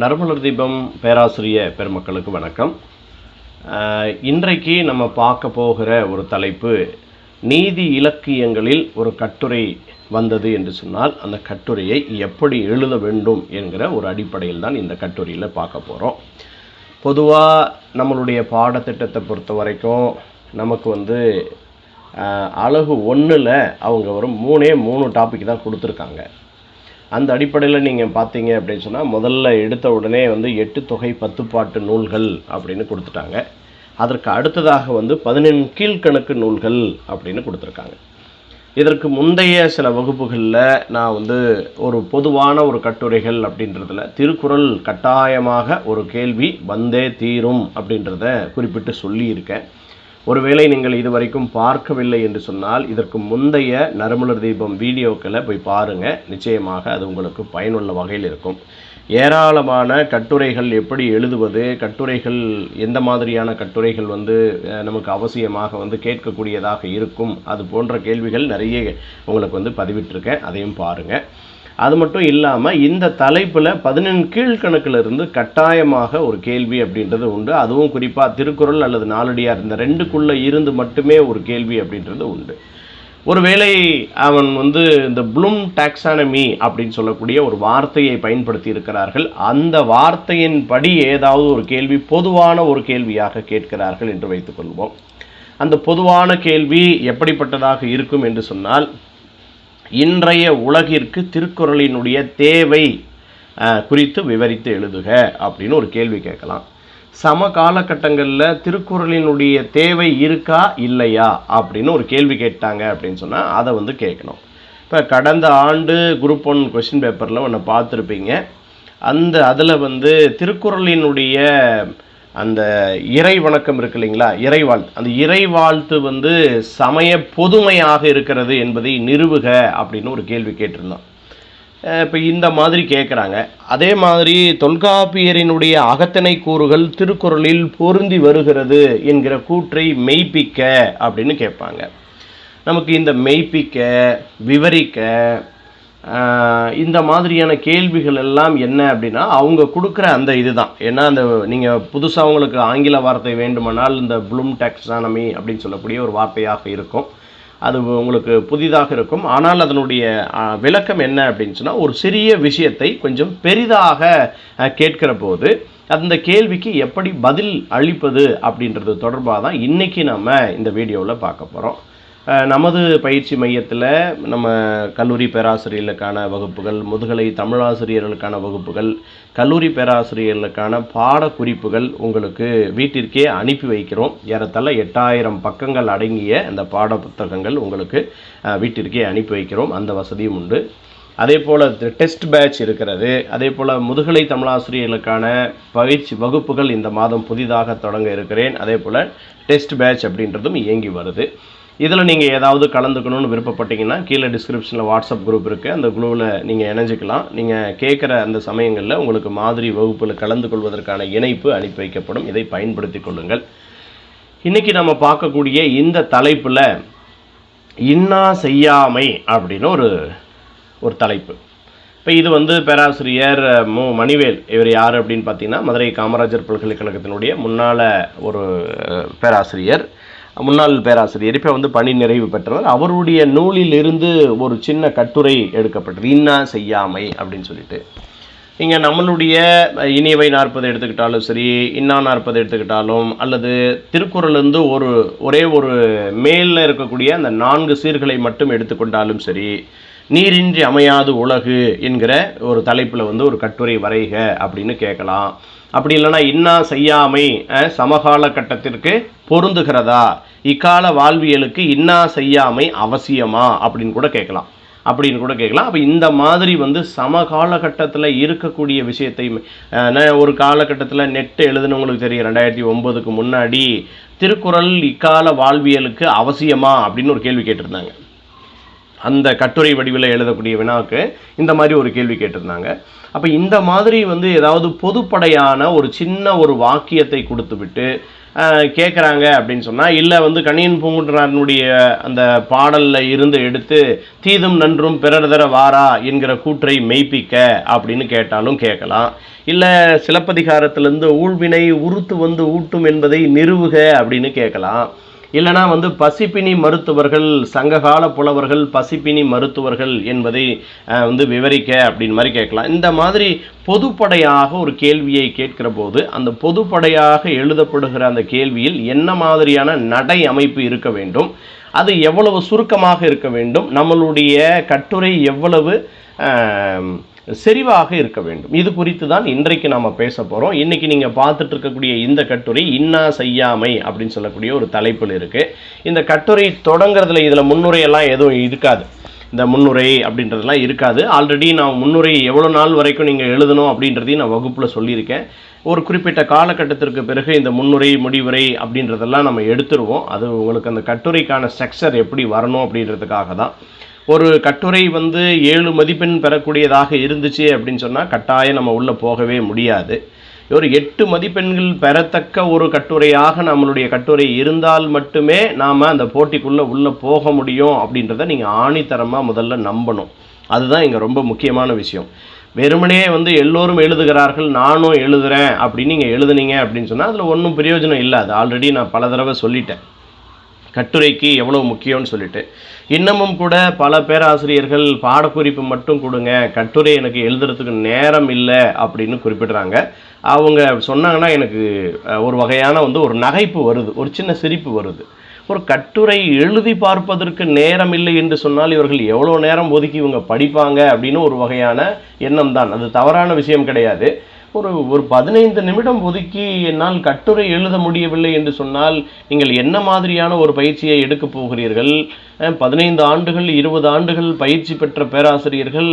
நறுமலர் தீபம் பேராசிரிய பெருமக்களுக்கு வணக்கம். இன்றைக்கு நம்ம பார்க்க போகிற ஒரு தலைப்பு நீதி இலக்கியங்களில் ஒரு கட்டுரை வந்தது என்று சொன்னால் அந்த கட்டுரையை எப்படி எழுத வேண்டும் என்கிற ஒரு அடிப்படையில் தான் இந்த கட்டுரையில் பார்க்க போகிறோம் பொதுவாக நம்மளுடைய பாடத்திட்டத்தை பொறுத்த வரைக்கும் நமக்கு வந்து அழகு ஒன்றில் அவங்க ஒரு மூணே மூணு டாபிக் தான் கொடுத்துருக்காங்க. அந்த அடிப்படையில் நீங்கள் பார்த்தீங்க அப்படின்னு சொன்னால் முதல்ல எடுத்த உடனே வந்து எட்டு தொகை பத்து பாட்டு நூல்கள் அப்படின்னு கொடுத்துட்டாங்க. அதற்கு அடுத்ததாக வந்து பதினெண் கீழ்க்கணக்கு நூல்கள் அப்படின்னு கொடுத்துருக்காங்க. இதற்கு முந்தைய சில வகுப்புகளில் நான் வந்து ஒரு பொதுவான ஒரு கட்டுரைகள் அப்படின்றதில் திருக்குறள் கட்டாயமாக ஒரு கேள்வி வந்தே தீரும் அப்படின்றத குறிப்பிட்டு சொல்லியிருக்கேன். ஒருவேளை நீங்கள் இதுவரைக்கும் பார்க்கவில்லை என்று சொன்னால் இதற்கு முந்தைய நறுமலர் தீபம் வீடியோக்களை போய் பாருங்கள் நிச்சயமாக அது உங்களுக்கு பயனுள்ள வகையில் இருக்கும். ஏராளமான கட்டுரைகள் எப்படி எழுதுவது கட்டுரைகள் எந்த மாதிரியான கட்டுரைகள் வந்து நமக்கு அவசியமாக வந்து கேட்கக்கூடியதாக இருக்கும் அது போன்ற கேள்விகள் நிறைய உங்களுக்கு வந்து பதிவிட்டிருக்கேன். அதையும் பாருங்கள் அது மட்டும் இல்லாமல் இந்த தலைப்பில் பதினெண் கீழ்கணக்கில் இருந்து கட்டாயமாக ஒரு கேள்வி அப்படின்றது உண்டு. அதுவும் குறிப்பாக திருக்குறள் அல்லது நாலடியார் இந்த ரெண்டுக்குள்ளே இருந்து மட்டுமே ஒரு கேள்வி அப்படின்றது உண்டு. ஒருவேளை அவன் வந்து இந்த ப்ளூம் டாக்ஸானமி அப்படின்னு சொல்லக்கூடிய ஒரு வார்த்தையை பயன்படுத்தி இருக்கிறார்கள். அந்த வார்த்தையின் படி ஏதாவது ஒரு கேள்வி பொதுவான ஒரு கேள்வியாக கேட்கிறார்கள் என்று வைத்துக்கொள்வோம் அந்த பொதுவான கேள்வி எப்படிப்பட்டதாக இருக்கும் என்று சொன்னால் இன்றைய உலகிற்கு திருக்குறளினுடைய தேவை குறித்து விவரித்து எழுதுக அப்படின்னு ஒரு கேள்வி கேட்கலாம். சம காலகட்டங்களில் திருக்குறளினுடைய தேவை இருக்கா இல்லையா அப்படின்னு ஒரு கேள்வி கேட்டாங்க அப்படின்னு சொன்னால் அதை வந்து கேட்கணும். இப்போ கடந்த ஆண்டு குரூப் ஒன் கொஷின் பேப்பரில் ஒன்று பார்த்துருப்பீங்க. அந்த அதில் வந்து திருக்குறளினுடைய அந்த இறை வணக்கம் இருக்கு இல்லைங்களா? இறைவாழ்த்து அந்த இறைவாழ்த்து வந்து சமய பொதுமையாக இருக்கிறது என்பதை நிறுவுக அப்படின்னு ஒரு கேள்வி கேட்டிருந்தோம். இப்போ இந்த மாதிரி கேட்குறாங்க அதே மாதிரி தொல்காப்பியரினுடைய அகத்தனை கூறுகள் திருக்குறளில் பொருந்தி வருகிறது என்கிற கூற்றை மெய்ப்பிக்க அப்படின்னு கேட்பாங்க. நமக்கு இந்த மெய்ப்பிக்க விவரிக்க இந்த மாதிரியான கேள்விகள் எல்லாம் என்ன அப்படின்னா அவங்க கொடுக்குற அந்த இதுதான். ஏன்னா அந்த நீங்கள் புதுசாக அவங்களுக்கு ஆங்கில வார்த்தை வேண்டுமானால் இந்த ப்ளூம் டாக்ஸானமி அப்படின்னு சொல்லக்கூடிய ஒரு வார்த்தையாக இருக்கும். அது உங்களுக்கு புதிதாக இருக்கும். ஆனால் அதனுடைய விளக்கம் என்ன அப்படின்னு சொன்னால் ஒரு சிறிய விஷயத்தை கொஞ்சம் பெரிதாக கேட்கிற போது அந்த கேள்விக்கு எப்படி பதில் அளிப்பது அப்படின்றது தொடர்பாக தான் இன்றைக்கி நம்ம இந்த வீடியோவில் பார்க்க போகிறோம் நமது பயிற்சி மையத்தில் நம்ம கல்லூரி பேராசிரியர்களுக்கான வகுப்புகள் முதுகலை தமிழாசிரியர்களுக்கான வகுப்புகள் கல்லூரி பேராசிரியர்களுக்கான பாடக்குறிப்புகள் உங்களுக்கு வீட்டிற்கே அனுப்பி வைக்கிறோம். ஏறத்தாழ எட்டாயிரம் பக்கங்கள் அடங்கிய அந்த பாட புத்தகங்கள் உங்களுக்கு வீட்டிற்கே அனுப்பி வைக்கிறோம். அந்த வசதியும் உண்டு. அதே போல் டெஸ்ட் பேட்ச் இருக்கிறது. அதே போல் முதுகலை தமிழாசிரியர்களுக்கான பயிற்சி வகுப்புகள் இந்த மாதம் புதிதாக தொடங்க இருக்கிறேன். அதே போல் டெஸ்ட் பேட்ச் அப்படின்றதும் இயங்கி வருது. இதில் நீங்கள் ஏதாவது கலந்துக்கணும்னு விருப்பப்பட்டீங்கன்னா கீழே டிஸ்கிரிப்ஷனில் வாட்ஸ்அப் குரூப் இருக்குது அந்த குழுவில் நீங்கள் இணைஞ்சிக்கலாம். நீங்கள் கேட்குற அந்த சமயங்களில் உங்களுக்கு மாதிரி வகுப்பில் கலந்து கொள்வதற்கான இணைப்பு அனுப்பி வைக்கப்படும். இதை பயன்படுத்தி கொள்ளுங்கள். இன்றைக்கி நம்ம பார்க்கக்கூடிய இந்த தலைப்பில் இன்னா செய்யாமை அப்படின்னு ஒரு ஒரு தலைப்பு. இப்போ இது வந்து பேராசிரியர் மு. மணிவேல். இவர் யார் அப்படின்னு பார்த்தீங்கன்னா மதுரை காமராஜர் பல்கலைக்கழகத்தினுடைய முன்னால் ஒரு பேராசிரியர். முன்னாள் பேராசிரியர் இப்போ வந்து பணி நிறைவு பெற்றவர். அவருடைய நூலிலிருந்து ஒரு சின்ன கட்டுரை எடுக்கப்பட்டது. இன்னா செய்யாமை அப்படின்னு சொல்லிட்டு. இங்கே நம்மளுடைய இனியவை நாற்பது எடுத்துக்கிட்டாலும் சரி இன்னா நாற்பது எடுத்துக்கிட்டாலும் அல்லது திருக்குறள்லேருந்து ஒரு ஒரே ஒரு மேலில் இருக்கக்கூடிய அந்த நான்கு சீர்களை மட்டும் எடுத்துக்கொண்டாலும் சரி நீரின்றி அமையாது உலகு என்கிற ஒரு தலைப்பில் வந்து ஒரு கட்டுரை வரைக அப்படின்னு கேட்கலாம். அப்படி இல்லைன்னா இன்னா செய்யாமை சமகால கட்டத்திற்கு பொருந்துகிறதா? இக்கால வாழ்வியலுக்கு இன்னா செய்யாமை அவசியமா? அப்படின்னு கூட கேட்கலாம். அப்படின்னு கூட கேட்கலாம். அப்போ இந்த மாதிரி வந்து சம காலகட்டத்தில் இருக்கக்கூடிய விஷயத்தையுமே ஒரு காலகட்டத்தில் நெட் எழுதுனவங்களுக்கு தெரியும். ரெண்டாயிரத்தி ஒம்பதுக்கு முன்னாடி திருக்குறள் இக்கால வாழ்வியலுக்கு அவசியமா? அப்படின்னு ஒரு கேள்வி கேட்டிருந்தாங்க. அந்த கட்டுரை வடிவில் எழுதக்கூடிய வினாவுக்கு இந்த மாதிரி ஒரு கேள்வி கேட்டிருந்தாங்க. அப்போ இந்த மாதிரி வந்து ஏதாவது பொதுப்படையான ஒரு சின்ன ஒரு வாக்கியத்தை கொடுத்துவிட்டு கேட்குறாங்க அப்படின்னு சொன்னால் இல்லை வந்து கணியன் பூங்குன்றனுடைய அந்த பாடலில் இருந்து எடுத்து தீதும் நன்றும் பிறர் தர வாரா என்கிற கூற்றை மெய்ப்பிக்க அப்படின்னு கேட்டாலும் கேட்கலாம் இல்லை சிலப்பதிகாரத்திலேருந்து ஊழ்வினை உறுத்து வந்து ஊட்டும் என்பதை நிறுவுக அப்படின்னு கேட்கலாம் இல்லைனா வந்து பசிப்பினி மருத்துவர்கள் சங்ககால புலவர்கள் பசிப்பினி மருத்துவர்கள் என்பதை வந்து விவரிக்க அப்படின்னு மாதிரி கேட்கலாம். இந்த மாதிரி பொதுப்படையாக ஒரு கேள்வியை கேட்கிற போது அந்த பொதுப்படையாக எழுதப்படுகிற அந்த கேள்வியில் என்ன மாதிரியான நடை அமைப்பு இருக்க வேண்டும்? அது எவ்வளவு சுருக்கமாக இருக்க வேண்டும்? நம்மளுடைய கட்டுரை எவ்வளவு செறிவாக இருக்க வேண்டும். இது குறித்து தான் இன்றைக்கு நாம் பேச போகிறோம் இன்றைக்கி நீங்கள் பார்த்துட்டு இருக்கக்கூடிய இந்த கட்டுரை இன்னா செய்யாமை அப்படின்னு சொல்லக்கூடிய ஒரு தலைப்பில் இருக்குது இந்த கட்டுரை தொடங்குறதுல இதில் முன்னுரையெல்லாம் எதுவும் இருக்காது. இந்த முன்னுரை அப்படின்றதெல்லாம் இருக்காது. ஆல்ரெடி நான் முன்னுரை எவ்வளோ நாள் வரைக்கும் நீங்கள் எழுதணும் அப்படின்றதையும் நான் வகுப்பில் சொல்லியிருக்கேன். ஒரு குறிப்பிட்ட காலகட்டத்திற்கு பிறகு இந்த முன்னுரை முடிவுரை அப்படின்றதெல்லாம் நம்ம எடுத்துருவோம். அது உங்களுக்கு அந்த கட்டுரைக்கான ஸ்ட்ரக்சர் எப்படி வரணும் அப்படின்றதுக்காக தான். ஒரு கட்டுரை வந்து ஏழு மதிப்பெண் பெறக்கூடியதாக இருந்துச்சு அப்படின்னு சொன்னால் கட்டாயம் நம்ம உள்ளே போகவே முடியாது. ஒரு எட்டு மதிப்பெண்கள் பெறத்தக்க ஒரு கட்டுரையாக நம்மளுடைய கட்டுரை இருந்தால் மட்டுமே நாம் அந்த போட்டிக்குள்ளே உள்ளே போக முடியும் அப்படின்றத நீங்கள் ஆணித்தரமாக முதல்ல நம்பணும். அதுதான் இங்கே ரொம்ப முக்கியமான விஷயம். வெறுமனே வந்து எல்லோரும் எழுதுகிறார்கள் நானும் எழுதுகிறேன் அப்படின்னு நீங்கள் எழுதுனீங்க அப்படின்னு சொன்னால் அதில் ஒன்றும் பிரயோஜனம் இல்லை. அது ஆல்ரெடி நான் பல தடவை சொல்லிட்டேன். கட்டுரைக்கு எவ்வளோ முக்கியம்னு சொல்லிட்டு. இன்னமும் கூட பல பேராசிரியர்கள் பாடக்குறிப்பு மட்டும் கொடுங்க கட்டுரை எனக்கு எழுதுறதுக்கு நேரம் இல்லை அப்படின்னு குறிப்பிடுறாங்க. அவங்க சொன்னாங்கன்னா எனக்கு ஒரு வகையான வந்து ஒரு நகைப்பு வருது ஒரு சின்ன சிரிப்பு வருது. ஒரு கட்டுரை எழுதி பார்ப்பதற்கு நேரம் இல்லை என்று சொன்னால் இவர்கள் எவ்வளோ நேரம் ஒதுக்கி இவங்க படிப்பாங்க அப்படின்னு ஒரு வகையான எண்ணம் தான். அது தவறான விஷயம் கிடையாது. ஒரு ஒரு பதினைந்து நிமிடம் ஒதுக்கி என்னால் கட்டுரை எழுத முடியவில்லை என்று சொன்னால் நீங்கள் என்ன மாதிரியான ஒரு பயிற்சியை எடுக்கப் போகிறீர்கள்? பதினைந்து ஆண்டுகள் இருபது ஆண்டுகள் பயிற்சி பெற்ற பேராசிரியர்கள்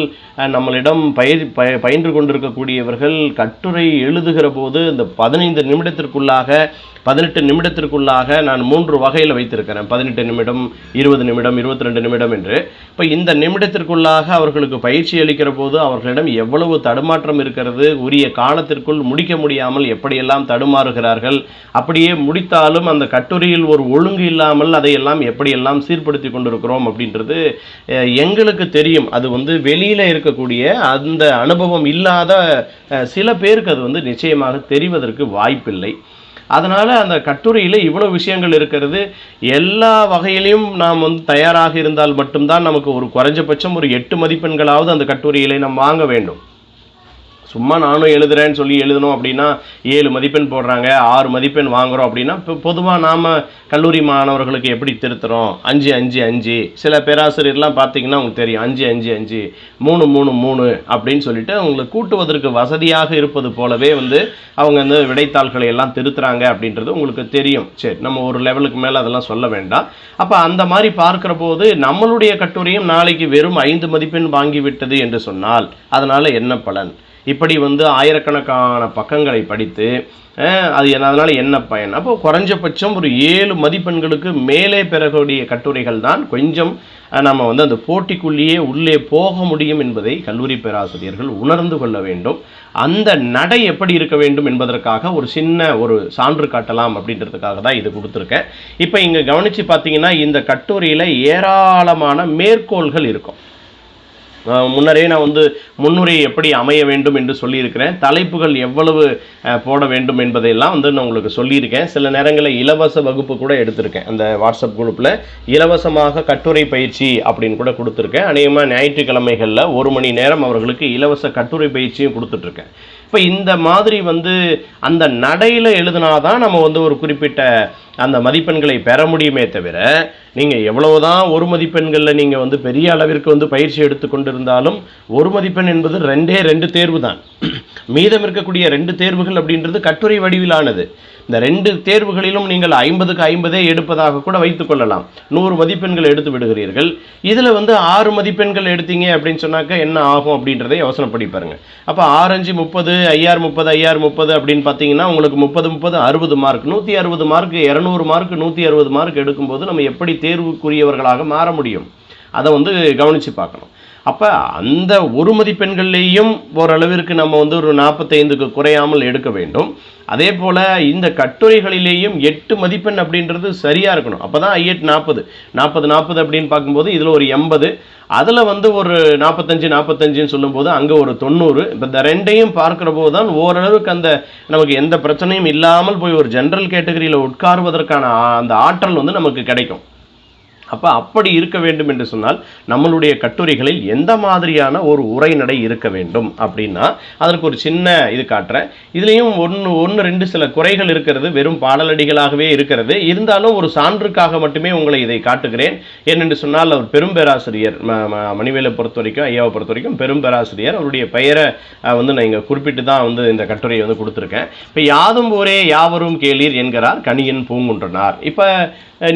நம்மளிடம் பயிர் ப பயின்று கொண்டிருக்கக்கூடியவர்கள் கட்டுரை எழுதுகிற போது இந்த பதினைந்து நிமிடத்திற்குள்ளாக பதினெட்டு நிமிடத்திற்குள்ளாக நான் மூன்று வகையில் வைத்திருக்கிறேன். பதினெட்டு நிமிடம் இருபது நிமிடம் இருபத்தி ரெண்டு நிமிடம் என்று. இப்போ இந்த நிமிடத்திற்குள்ளாக அவர்களுக்கு பயிற்சி அளிக்கிற போது அவர்களிடம் எவ்வளவு தடுமாற்றம் இருக்கிறது உரிய காலத்திற்குள் முடிக்க முடியாமல் எப்படியெல்லாம் தடுமாறுகிறார்கள் அப்படியே முடித்தாலும் அந்த கட்டுரையில் ஒரு ஒழுங்கு இல்லாமல் அதையெல்லாம் எப்படியெல்லாம் சீர்படுத்தி கொண்டிருக்கிறோம் அப்படின்றது எங்களுக்கு தெரியும். அது வந்து வெளியில் இருக்கக்கூடிய அந்த அனுபவம் இல்லாத சில பேருக்கு அது வந்து நிச்சயமாக தெரிவதற்கு வாய்ப்பில்லை. அதனால் அந்த கட்டுரையில் இவ்வளோ விஷயங்கள் இருக்கிறது. எல்லா வகையிலையும் நாம் வந்து தயாராக இருந்தால் மட்டும்தான் நமக்கு ஒரு குறைஞ்சபட்சம் ஒரு எட்டு மதிப்பெண்களாவது அந்த கட்டுரையிலே நாம் வாங்க வேண்டும். சும்மா நானும் எழுதுறேன்னு சொல்லி எழுதணும் அப்படின்னா ஏழு மதிப்பெண் போடுறாங்க ஆறு மதிப்பெண் வாங்குறோம் அப்படின்னா இப்போ பொதுவாக நாம் கல்லூரி மாணவர்களுக்கு எப்படி திருத்துறோம்? அஞ்சு அஞ்சு அஞ்சு. சில பேராசிரியர்லாம் பார்த்தீங்கன்னா உங்களுக்கு தெரியும் அஞ்சு அஞ்சு அஞ்சு மூணு மூணு மூணு அப்படின்னு சொல்லிட்டு அவங்களை கூட்டுவதற்கு வசதியாக இருப்பது போலவே வந்து அவங்க வந்து விடைத்தாள்களை எல்லாம் திருத்துறாங்க அப்படின்றது உங்களுக்கு தெரியும். சரி நம்ம ஒரு லெவலுக்கு மேலே அதெல்லாம் சொல்ல வேண்டாம். அப்போ அந்த மாதிரி பார்க்குற போது நம்மளுடைய கட்டுரையும் நாளைக்கு வெறும் ஐந்து மதிப்பெண் வாங்கிவிட்டது என்று சொன்னால் அதனால் என்ன பலன்? இப்படி வந்து ஆயிரக்கணக்கான பக்கங்களை படித்து அது அதனால் என்ன பயன்? அப்போ குறைஞ்சபட்சம் ஒரு ஏழு மதிப்பெண்களுக்கு மேலே பெறக்கூடிய கட்டுரைகள் தான் கொஞ்சம் நம்ம வந்து அந்த போட்டிக்குள்ளேயே உள்ளே போக முடியும் என்பதை கல்லூரி பேராசிரியர்கள் உணர்ந்து கொள்ள வேண்டும். அந்த நடை எப்படி இருக்க வேண்டும் என்பதற்காக ஒரு சின்ன ஒரு சான்று காட்டலாம் அப்படின்றதுக்காக தான் இது கொடுத்துருக்கேன். இப்போ இங்கே கவனித்து பார்த்தீங்கன்னா இந்த கட்டுரையில் ஏராளமான மேற்கோள்கள் இருக்கும். முன்னரே நான் வந்து முன்னுரை எப்படி அமைய வேண்டும் என்று சொல்லியிருக்கிறேன். தலைப்புகள் எவ்வளவு போட வேண்டும் என்பதையெல்லாம் வந்து நான் உங்களுக்கு சொல்லியிருக்கேன். சில நேரங்களில் இலவச வகுப்பு கூட எடுத்திருக்கேன் அந்த வாட்ஸ்அப் குரூப்பில் இலவசமாக கட்டுரை பயிற்சி அப்படின்னு கூட கொடுத்துருக்கேன். அநேகமாக ஞாயிற்றுக்கிழமைகளில் ஒரு மணி நேரம் அவர்களுக்கு இலவச கட்டுரை பயிற்சியும் கொடுத்துட்ருக்கேன் இப்போ இந்த மாதிரி வந்து அந்த நடையில் எழுதுனாதான் நம்ம வந்து ஒரு குறிப்பிட்ட அந்த மதிப்பெண்களை பெற முடியுமே தவிர நீங்கள் எவ்வளவுதான் ஒரு மதிப்பெண்களில் நீங்கள் வந்து பெரிய அளவிற்கு வந்து பயிற்சி எடுத்துக்கொண்டிருந்தாலும் ஒரு மதிப்பெண் என்பது ரெண்டே ரெண்டு தேர்வு தான் மீதம் இருக்கக்கூடிய ரெண்டு தேர்வுகள் அப்படின்றது கட்டுரை வடிவிலானது. இந்த ரெண்டு தேர்வுகளிலும் நீங்கள் ஐம்பதுக்கு ஐம்பதே எடுப்பதாக கூட வைத்துக் கொள்ளலாம். நூறு மதிப்பெண்கள் எடுத்து விடுகிறீர்கள். இதில் வந்து ஆறு மதிப்பெண்கள் எடுத்தீங்க அப்படின்னு சொன்னாக்க என்ன ஆகும் அப்படின்றதை யோசனைப்படி பாருங்க. அப்போ ஆரஞ்சு முப்பது ஐஆர் முப்பது ஐஆர் முப்பது அப்படின்னு பார்த்தீங்கன்னா உங்களுக்கு முப்பது முப்பது அறுபது மார்க் நூற்றி அறுபது மார்க் இரநூறு மார்க் நூற்றி அறுபது மார்க் எடுக்கும்போது நம்ம எப்படி தேர்வுக்குரியவர்களாக மாற முடியும்? அதை வந்து கவனித்து பார்க்கணும். அப்போ அந்த ஒரு மதிப்பெண்கள்லேயும் ஓரளவிற்கு நம்ம வந்து ஒரு நாற்பத்தைந்துக்கு குறையாமல் எடுக்க வேண்டும். அதே போல் இந்த கட்டுரைகளிலேயும் எட்டு மதிப்பெண் அப்படின்றது சரியாக இருக்கணும். அப்போ தான் ஐஎட் நாற்பது. நாற்பது நாற்பது அப்படின்னு பார்க்கும்போது இதில் ஒரு எண்பது. அதில் வந்து ஒரு நாற்பத்தஞ்சு நாற்பத்தஞ்சுன்னு சொல்லும்போது அங்கே ஒரு தொண்ணூறு. இப்போ இந்த ரெண்டையும் பார்க்குற போது தான் ஓரளவுக்கு அந்த நமக்கு எந்த பிரச்சனையும் இல்லாமல் போய் ஒரு ஜென்ரல் கேட்டகரியில் உட்காருவதற்கான அந்த ஆற்றல் வந்து நமக்கு கிடைக்கும். அப்போ அப்படி இருக்க வேண்டும் என்று சொன்னால் நம்மளுடைய கட்டுரைகளில் எந்த மாதிரியான ஒரு உரைநடை இருக்க வேண்டும் அப்படின்னா அதற்கு ஒரு சின்ன இது காட்டுறேன். இதுலேயும் ஒன்று ஒன்று ரெண்டு சில குறைகள் இருக்கிறது வெறும் பாடலடிகளாகவே இருக்கிறது. இருந்தாலும் ஒரு சான்றுக்காக மட்டுமே உங்களை இதை காட்டுகிறேன். ஏனென்று சொன்னால் அவர் பெரும் பேராசிரியர் மணிவேலை பொறுத்த வரைக்கும் ஐயாவை பொறுத்த வரைக்கும் பெரும்பேராசிரியர். அவருடைய பெயரை வந்து நான் இங்கே குறிப்பிட்டு தான் வந்து இந்த கட்டுரையை வந்து கொடுத்துருக்கேன். இப்போ யாதும் ஊரே யாவரும் கேளீர் என்கிறார் கணியன் பூங்குன்றனார். இப்போ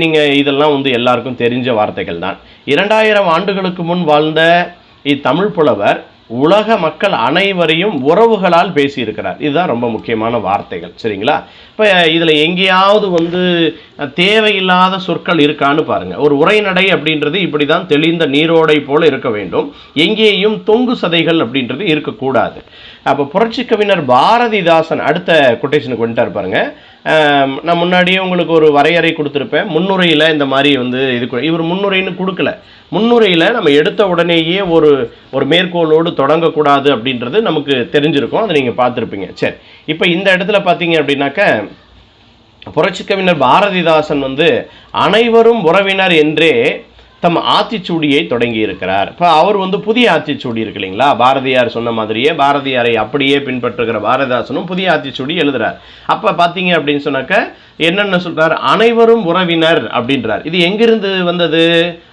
நீங்கள் இதெல்லாம் வந்து எல்லாருக்கும் தெரிஞ்ச வார்த்தைகள் தான். இரண்டாயிரம் ஆண்டுகளுக்கு முன் வாழ்ந்த இத்தமிழ் புலவர் உலக மக்கள் அனைவரையும் உறவுகளால் பேசியிருக்கிறார். இதுதான் ரொம்ப முக்கியமான வார்த்தைகள் சரிங்களா? இப்போ இதில் எங்கேயாவது வந்து தேவையில்லாத சொற்கள் இருக்கான்னு பாருங்கள் ஒரு உரைநடை அப்படின்றது இப்படி தான் தெளிந்த நீரோடை போல இருக்க வேண்டும். எங்கேயும் தொங்கு சதைகள் அப்படின்றது இருக்கக்கூடாது. அப்போ புரட்சி கவிஞர் பாரதிதாசன் அடுத்த கொட்டேஷனுக்கு வந்துட்டார் பாருங்கள் நான் முன்னாடியே உங்களுக்கு ஒரு வரையறை கொடுத்துருப்பேன். முன்னுரையில் இந்த மாதிரி வந்து இது இவர் முன்னுரைன்னு கொடுக்கல. முன்னுரையில் நம்ம எடுத்த உடனேயே ஒரு ஒரு மேற்கோளோடு தொடங்கக்கூடாது அப்படின்றது நமக்கு தெரிஞ்சிருக்கும். அதை நீங்கள் பார்த்துருப்பீங்க. சரி. இப்போ இந்த இடத்துல பார்த்தீங்க அப்படின்னாக்க புரட்சி கவிஞர் பாரதிதாசன் வந்து அனைவரும் உறவினர் என்றே தம் ஆத்திச்சூடியை தொடங்கி இருக்கிறார் இப்போ அவர் வந்து புதிய ஆத்திச்சூடி இருக்கு இல்லைங்களா? பாரதியார் சொன்ன மாதிரியே பாரதியாரை அப்படியே பின்பற்றுகிற பாரதிதாசனும் புதிய ஆத்திச்சூடி எழுதுறார். அப்போ பார்த்தீங்க அப்படின்னு சொன்னாக்க என்னென்ன சொல்கிறார் அனைவரும் உறவினர் அப்படின்றார். இது எங்கிருந்து வந்தது?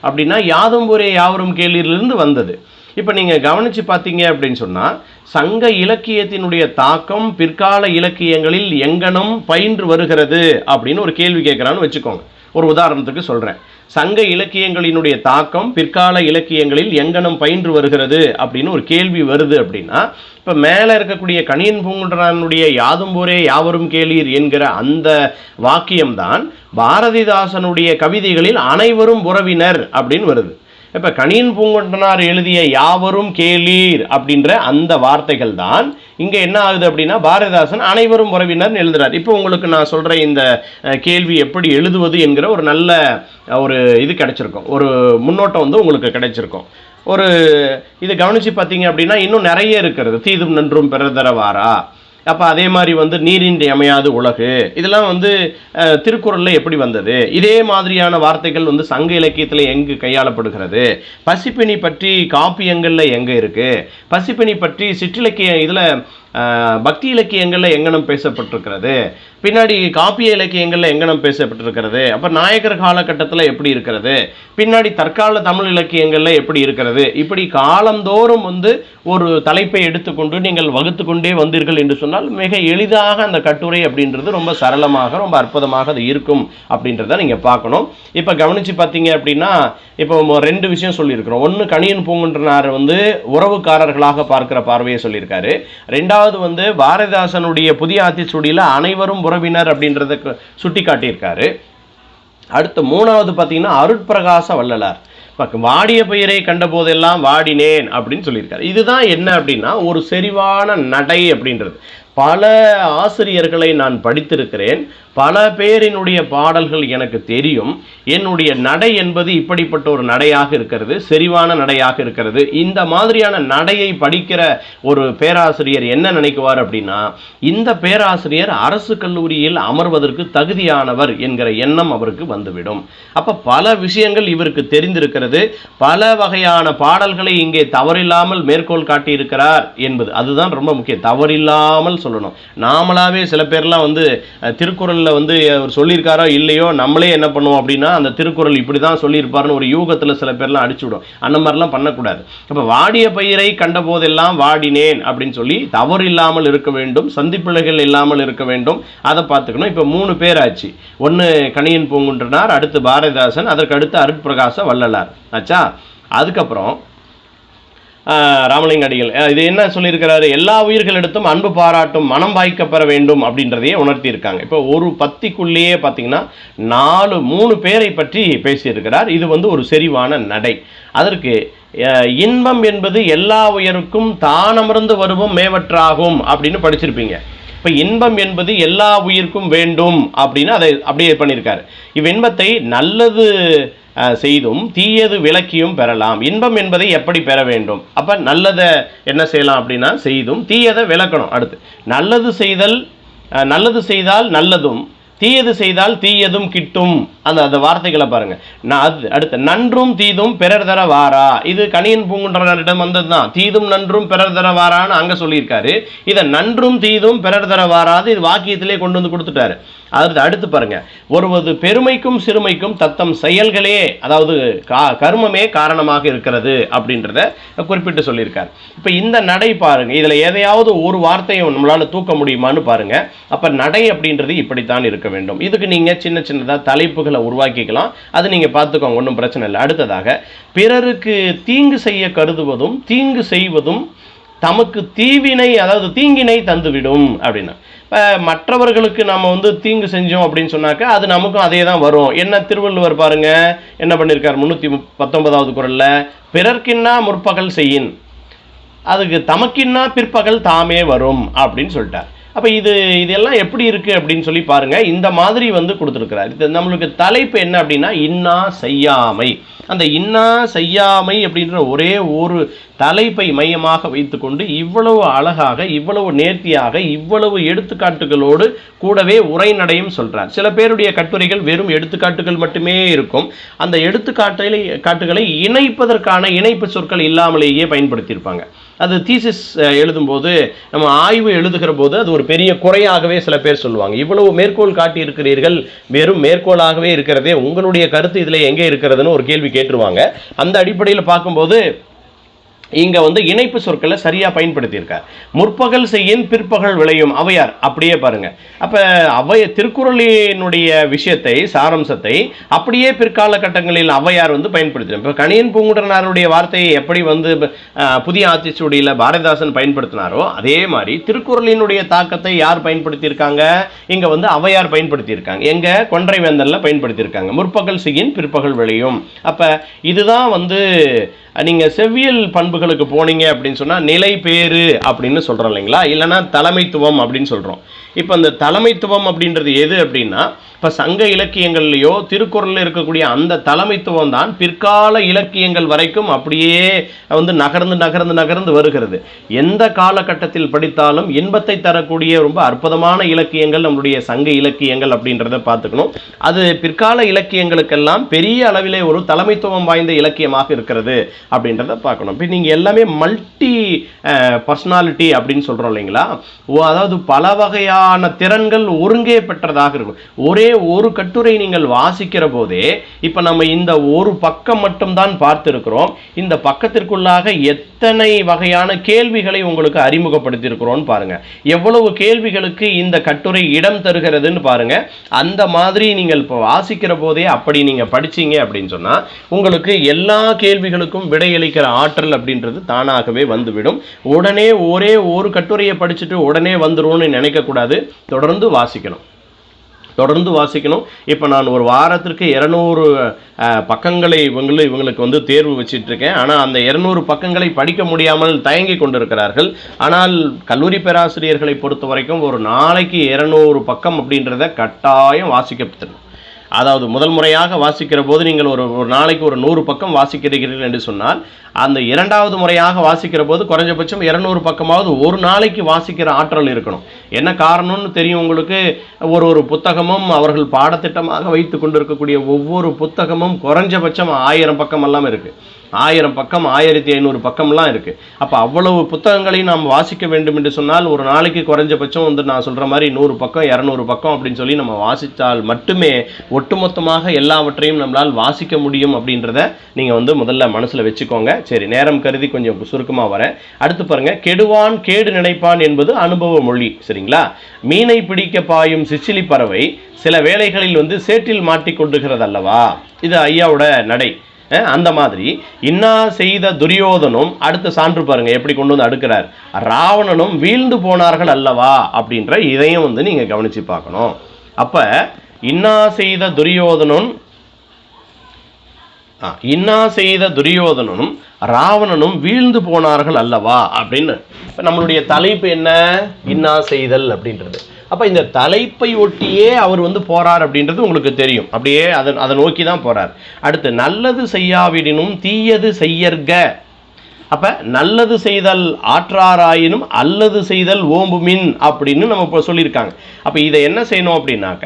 அப்படின்னா யாதும் ஊரே யாவரும் கேள்வியிலிருந்து வந்தது. இப்போ நீங்கள் கவனித்து பார்த்தீங்க அப்படின்னு சொன்னால் சங்க இலக்கியத்தினுடைய தாக்கம் பிற்கால இலக்கியங்களில் எங்கனம் பயின்று வருகிறது அப்படின்னு ஒரு கேள்வி கேட்குறான்னு வச்சுக்கோங்க. ஒரு உதாரணத்துக்கு சொல்கிறேன் சங்க இலக்கியங்களினுடைய தாக்கம் பிற்கால இலக்கியங்களில் எங்கனம் பயின்று வருகிறது அப்படின்னு ஒரு கேள்வி வருது அப்படின்னா இப்போ மேலே இருக்கக்கூடிய கணியன் பூங்குன்றனுடைய யாதும் போரே யாவரும் கேளீர் என்கிற அந்த வாக்கியம்தான் பாரதிதாசனுடைய கவிதைகளில் அனைவரும் உறவினர் அப்படின்னு வருது. இப்போ கணியன் பூங்குன்றனார் எழுதிய யாவரும் கேளீர் அப்படின்ற அந்த வார்த்தைகள் தான் இங்கே என்ன ஆகுது அப்படின்னா பாரதிதாசன் அனைவரும் உறவினர்னு எழுதுறார். இப்போ உங்களுக்கு நான் சொல்கிற இந்த கேள்வி எப்படி எழுதுவது என்கிற ஒரு நல்ல ஒரு இது கிடைச்சிருக்கும். ஒரு முன்னோட்டம் வந்து உங்களுக்கு கிடைச்சிருக்கும். ஒரு இது கவனித்து பார்த்தீங்க அப்படின்னா இன்னும் நிறைய இருக்கிறது. தீதும் நன்றும் பிறதரவாரா அப்போ அதே மாதிரி வந்து நீரின்றி அமையாது உலகு. இதெல்லாம் வந்து திருக்குறளில் எப்படி வந்தது? இதே மாதிரியான வார்த்தைகள் வந்து சங்க இலக்கியத்தில் எங்கு கையாளப்படுகிறது? பசிப்பினி பற்றி காப்பியங்களில் எங்கே இருக்குது பசிப்பினி பற்றி சிற்றிலக்கிய இதில் பக்தி இலக்கியங்களில் எங்கனம் பேசப்பட்டிருக்கிறது. பின்னாடி காப்பிய இலக்கியங்களில் எங்கனம் பேசப்பட்டிருக்கிறது. அப்போ நாயக்கர் காலகட்டத்தில் எப்படி இருக்கிறது? பின்னாடி தற்கால தமிழ் இலக்கியங்களில் எப்படி இருக்கிறது? இப்படி காலந்தோறும் வந்து ஒரு தலைப்பை எடுத்துக்கொண்டு நீங்கள் வகுத்து கொண்டே வந்தீர்கள் என்று சொன்னால் மிக எளிதாக அந்த கட்டுரை அப்படின்றது ரொம்ப சரளமாக ரொம்ப அற்புதமாக அது இருக்கும் அப்படின்றத நீங்கள் பார்க்கணும். இப்போ கவனிச்சு பார்த்தீங்க அப்படின்னா இப்போ ரெண்டு விஷயம் சொல்லியிருக்கிறோம். ஒன்று கணியன் பூங்குன்றனார் வந்து உறவுக்காரர்களாக பார்க்கிற பார்வையை சொல்லியிருக்காரு. ரெண்டாவது வந்து பாரதிதாசனுடைய புதிய ஆத்திச்சூடியில் அனைவரும் உறவினர் அப்படின்றத சுட்டி காட்டியிருக்காரு அடுத்து மூணாவது பார்த்தீங்கன்னா அருட்பிரகாச வள்ளலார். இப்போ வாடிய பெயரை கண்ட போதெல்லாம் வாடினேன் அப்படின்னு சொல்லியிருக்காரு. இதுதான் என்ன அப்படின்னா ஒரு செறிவான நடை அப்படின்றது. பல ஆசிரியர்களை நான் படித்திருக்கிறேன். பல பேரினுடைய பாடல்கள் எனக்கு தெரியும். என்னுடைய நடை என்பது இப்படிப்பட்ட ஒரு நடையாக இருக்கிறது செறிவான நடையாக இருக்கிறது. இந்த மாதிரியான நடையை படிக்கிற ஒரு பேராசிரியர் என்ன நினைக்குவார் அப்படின்னா இந்த பேராசிரியர் அரசு கல்லூரியில் அமர்வதற்கு தகுதியானவர் என்கிற எண்ணம் அவருக்கு வந்துவிடும். அப்போ பல விஷயங்கள் இவருக்கு தெரிந்திருக்கிறது. பல வகையான பாடல்களை இங்கே தவறில்லாமல் மேற்கோள் காட்டியிருக்கிறார் என்பது அதுதான் ரொம்ப முக்கியம். தவறில்லாமல் சொல்லணும். நாமளாவே சில பேர்லாம் வந்து திருக்குறளில் வந்து அவர் சொல்லியிருக்காரோ இல்லையோ நம்மளே என்ன பண்ணுவோம் அப்படின்னா அந்த திருக்குறள் இப்படி தான் சொல்லியிருப்பாருன்னு ஒரு யூகத்தில் சில பேர்லாம் அடிச்சு விடும் அந்த மாதிரிலாம் பண்ணக்கூடாது. அப்போ வாடிய பயிரை கண்ட போதெல்லாம் வாடினேன் அப்படின்னு சொல்லி தவறு இல்லாமல் இருக்க வேண்டும் சந்திப்பிழைகள் இல்லாமல் இருக்க வேண்டும் அதை பார்த்துக்கணும். இப்போ மூணு பேர் ஆச்சு ஒன்று கணியன் பூங்குன்றனார் அடுத்து பாரதிதாசன் அதற்கு அடுத்து அருட்பிரகாச வள்ளலார். ஆச்சா? அதுக்கப்புறம் ராமலிங்க அடிகள். இது என்ன சொல்லியிருக்கிறாரு? எல்லா உயிர்களிடத்தும் அன்பு பாராட்டும் மனம் வாய்க்க பெற வேண்டும் அப்படின்றதையே உணர்த்தியிருக்காங்க. இப்போ ஒரு பத்திக்குள்ளேயே பார்த்தீங்கன்னா நாலு மூணு பேரை பற்றி பேசியிருக்கிறார். இது வந்து ஒரு செறிவான நடை. அதற்கு இன்பம் என்பது எல்லா உயருக்கும் தானமர்ந்து வருவோம் மேவற்றாகும் அப்படின்னு படிச்சிருப்பீங்க. இப்போ இன்பம் என்பது எல்லா உயிருக்கும் வேண்டும் அப்படின்னு அதை அப்படியே பண்ணியிருக்காரு. இவ் இன்பத்தை நல்லது செய்தும் தீயது விலக்கியும் பெறலாம். இன்பம் என்பதை எப்படி பெற வேண்டும்? அப்போ நல்லதை என்ன செய்யலாம் அப்படின்னா செய்தும் தீயதை விளக்கணும். அடுத்து நல்லது செய்தல் நல்லது செய்தால் நல்லதும் தீயது செய்தால் தீயதும் கிட்டும். அந்த அந்த வார்த்தைகளை பாருங்க. நான் அது அடுத்து நன்றும் தீதும் பிறர் தர வாரா. இது கணியன் பூங்குன்றனிடம் வந்தது தான் தீதும் நன்றும் பிறர் தர வாரான்னு அங்கே சொல்லியிருக்காரு. இதை நன்றும் தீதும் பிறர் தர வாராது இது வாக்கியத்திலே கொண்டு வந்து கொடுத்துட்டாரு. அடுத்து அடுத்து பாருங்க. ஒருவது பெருமைக்கும் சிறுமைக்கும் தத்தம் செயல்களே அதாவது கா கர்மமே காரணமாக இருக்கிறது அப்படின்றத குறிப்பிட்டு சொல்லியிருக்கார். இப்போ இந்த நடை பாருங்க இதில் எதையாவது ஒரு வார்த்தையை நம்மளால் தூக்க முடியுமான்னு பாருங்க. அப்போ நடை அப்படின்றது இப்படித்தான் இருக்க வேண்டும். இதுக்கு நீங்கள் சின்ன சின்னதாக தலைப்புகளை உருவாக்கிக்கலாம். அது நீங்கள் பார்த்துக்கோங்க ஒன்றும் பிரச்சனை இல்லை. அடுத்ததாக பிறருக்கு தீங்கு செய்ய கருதுவதும் தீங்கு செய்வதும் தமக்கு தீவினை அதாவது தீங்கினை தந்துவிடும் அப்படின்னா. மற்றவர்களுக்கு நம்ம வந்து தீங்கு செஞ்சோம் அப்படின்னு சொன்னாக்க அது நமக்கும் அதே தான் வரும். என்ன திருவள்ளுவர் பாருங்க என்ன பண்ணியிருக்கார் முந்நூற்றி பத்தொன்பதாவது குரலில் பிறர்க்கின்னா முற்பகல் செய்யின். அதுக்கு தமக்கின்னா பிற்பகல் தாமே வரும் அப்படின்னு சொல்லிட்டார். அப்போ இது இதெல்லாம் எப்படி இருக்குது அப்படின்னு சொல்லி பாருங்கள் இந்த மாதிரி வந்து கொடுத்துருக்குறாரு. இது நம்மளுக்கு தலைப்பு என்ன அப்படின்னா இன்னா செய்யாமை. அந்த இன்னா செய்யாமை அப்படின்ற ஒரே ஒரு தலைப்பை மையமாக வைத்துக்கொண்டு இவ்வளவு அழகாக இவ்வளவு நேர்த்தியாக இவ்வளவு எடுத்துக்காட்டுகளோடு கூடவே உரைநடையும் சொல்கிறார் சில பேருடைய கட்டுரைகள் வெறும் எடுத்துக்காட்டுகள் மட்டுமே இருக்கும். அந்த எடுத்துக்காட்டுகளை காட்டுகளை இணைப்பதற்கான இணைப்பு சொற்கள் இல்லாமலேயே பயன்படுத்தியிருப்பாங்க. அது தீசிஸ் எழுதும்போது நம்ம ஆய்வு எழுதுகிற போது அது ஒரு பெரிய குறையாகவே சில பேர் சொல்லுவாங்க. இவ்வளவு மேற்கோள் காட்டி இருக்கிறீர்கள் வெறும் மேற்கோளாகவே இருக்கிறதே உங்களுடைய கருத்து இதில் எங்கே இருக்கிறதுன்னு ஒரு கேள்வி கேட்டுருவாங்க. அந்த அடிப்படையில் பார்க்கும்போது இங்கே வந்து இணைப்பு சொற்களை சரியாக பயன்படுத்தியிருக்கார். முற்பகல் செய்யின் பிற்பகல் விளையும். அவையார் அப்படியே பாருங்கள் அப்போ அவைய திருக்குறளினுடைய விஷயத்தை சாரம்சத்தை அப்படியே பிற்கால கட்டங்களில் அவையார் வந்து பயன்படுத்தினார்? இப்போ கணியன் பூங்குடனாருடைய வார்த்தையை எப்படி வந்து புதிய ஆத்திச்சூடியில் பாரதிதாசன் பயன்படுத்தினாரோ அதே மாதிரி திருக்குறளினுடைய தாக்கத்தை யார் பயன்படுத்தியிருக்காங்க? இங்கே வந்து அவையார் பயன்படுத்தியிருக்காங்க? எங்கே? கொன்றை வேந்தல்ல பயன்படுத்தியிருக்காங்க. முற்பகல் செய்யின் பிற்பகல் விளையும். அப்போ இதுதான் வந்து நீங்கள் செவ்வியல் பண்புகளுக்கு போனீங்க அப்படின்னு சொன்னால் நிலை பேறு அப்படின்னு சொல்கிறோம் இல்லைங்களா? இல்லைன்னா தலைமைத்துவம் அப்படின்னு சொல்கிறோம் இப்போ அந்த தலைமைத்துவம் அப்படின்றது எது அப்படின்னா இப்போ சங்க இலக்கியங்கள்லையோ திருக்குறளில் இருக்கக்கூடிய அந்த தலைமைத்துவம் தான் பிற்கால இலக்கியங்கள் வரைக்கும் அப்படியே வந்து நகர்ந்து நகர்ந்து நகர்ந்து வருகிறது. எந்த காலகட்டத்தில் படித்தாலும் இன்பத்தை தரக்கூடிய ரொம்ப அற்புதமான இலக்கியங்கள் நம்மளுடைய சங்க இலக்கியங்கள் அப்படின்றத பார்த்துக்கணும். அது பிற்கால இலக்கியங்களுக்கெல்லாம் பெரிய அளவிலே ஒரு தலைமைத்துவம் வாய்ந்த இலக்கியமாக இருக்கிறது அப்படின்றத பார்க்கணும். இப்போ நீங்கள் எல்லாமே மல்டி பர்சனாலிட்டி அப்படின்னு சொல்கிறோம் இல்லைங்களா? ஓ அதாவது பல வகையான திறன்கள் ஒருங்கே பெற்றதாக இருக்கும். ஒரே ஒரு கட்டுரை நீங்கள் வாசிக்கிற போதே இப்போ நம்ம இந்த ஒரு பக்கம் மட்டும்தான் பார்த்திருக்கிறோம். இந்த பக்கத்திற்குள்ளாக எத்தனை வகையான கேள்விகளை உங்களுக்கு அறிமுகப்படுத்தியிருக்கிறோம்னு பாருங்க. எவ்வளவு கேள்விகளுக்கு இந்த கட்டுரை இடம் தருகிறதுன்னு பாருங்க. அந்த மாதிரி நீங்கள் இப்போ வாசிக்கிற போதே அப்படி நீங்க படிச்சீங்க அப்படின்னு சொன்னா உங்களுக்கு எல்லா கேள்விகளுக்கும் விடையளிக்கிற ஆற்றல் அப்படின்றது தானாகவே வந்துவிடும். உடனே ஒரே ஒரு கட்டுரையை படிச்சுட்டு உடனே வந்துரும்னு நினைக்கக்கூடாது. தொடர்ந்து வாசிக்கணும். தொடர்ந்து வாசிக்கணும். இப்போ நான் ஒரு வாரத்திற்கு இரநூறு பக்கங்களை இவங்களும் இவங்களுக்கு வந்து தேர்வு வச்சிட்ருக்கேன். ஆனால் அந்த இரநூறு பக்கங்களை படிக்க முடியாமல் தயங்கி கொண்டிருக்கிறார்கள். ஆனால் கல்லூரி பேராசிரியர்களை பொறுத்த வரைக்கும் ஒரு நாளைக்கு இரநூறு பக்கம் அப்படின்றத கட்டாயம் வாசிக்கப்பட்டது அதாவது முதல் முறையாக வாசிக்கிற போது நீங்கள் ஒரு ஒரு நாளைக்கு ஒரு நூறு பக்கம் வாசிக்கிறீர்கள் என்று சொன்னால் அந்த இரண்டாவது முறையாக வாசிக்கிற போது குறைஞ்சபட்சம் இரநூறு பக்கமாவது ஒரு நாளைக்கு வாசிக்கிற ஆற்றல் இருக்கணும். என்ன காரணம்னு தெரியும் உங்களுக்கு? ஒரு ஒரு புத்தகமும் அவர்கள் பாடத்திட்டமாக வைத்து கொண்டிருக்கக்கூடிய ஒவ்வொரு புத்தகமும் குறைஞ்சபட்சம் ஆயிரம் பக்கம் எல்லாம் இருக்குது ஆயிரம் பக்கம் ஆயிரத்தி ஐநூறு பக்கம்லாம் இருக்குது அப்போ அவ்வளவு புத்தகங்களையும் நாம் வாசிக்க வேண்டும் என்று சொன்னால் ஒரு நாளைக்கு குறைஞ்சபட்சம் வந்து நான் சொல்கிற மாதிரி நூறு பக்கம் இரநூறு பக்கம் அப்படின்னு சொல்லி நம்ம வாசித்தால் மட்டுமே ஒட்டுமொத்தமாக எல்லாவற்றையும் நம்மளால் வாசிக்க முடியும் அப்படின்றத நீங்கள் வந்து முதல்ல மனசில் வச்சுக்கோங்க. சரி நேரம் கருதி கொஞ்சம் சுருக்கமாக வரேன் அடுத்து பாருங்கள் கெடுவான் கேடு நினைப்பான் என்பது அனுபவ மொழி சரிங்களா? மீனை பிடிக்க பாயும் சிச்சிலி பறவை சில வேளைகளில் வந்து சேற்றில் மாட்டிக்கொண்டுகிறது அல்லவா இது ஐயாவோட நடை. அந்த மாதிரி. இன்னா செய்த துரியோதனும் அடுத்த சான்று பாருங்க எப்படி கொண்டு வந்து அடுக்கிறார். ராவணனும் வீழ்ந்து போனார்கள் அல்லவா அப்படின்ற இதையும் வந்து நீங்க கவனிச்சு பார்க்கணும். அப்ப இன்னா செய்த துரியோதனும் இன்னா செய்த துரியோதனனும் ராவணனும் வீழ்ந்து போனார்கள் அல்லவா அப்படின்னு. இப்போ நம்மளுடைய தலைப்பு என்ன? இன்னா செய்தல் அப்படின்றது. அப்போ இந்த தலைப்பை ஒட்டியே அவர் வந்து போறார் அப்படின்றது உங்களுக்கு தெரியும். அப்படியே அதை அதை நோக்கி தான் போறார். அடுத்து நல்லது செய்யாவிடினும் தீயது செய்யற்க. அப்போ நல்லது செய்தல் ஆற்றாராயினும் அல்லது செய்தல் ஓம்புமின் அப்படின்னு நம்ம இப்போ சொல்லியிருக்காங்க. அப்போ இதை என்ன செய்யணும் அப்படின்னாக்க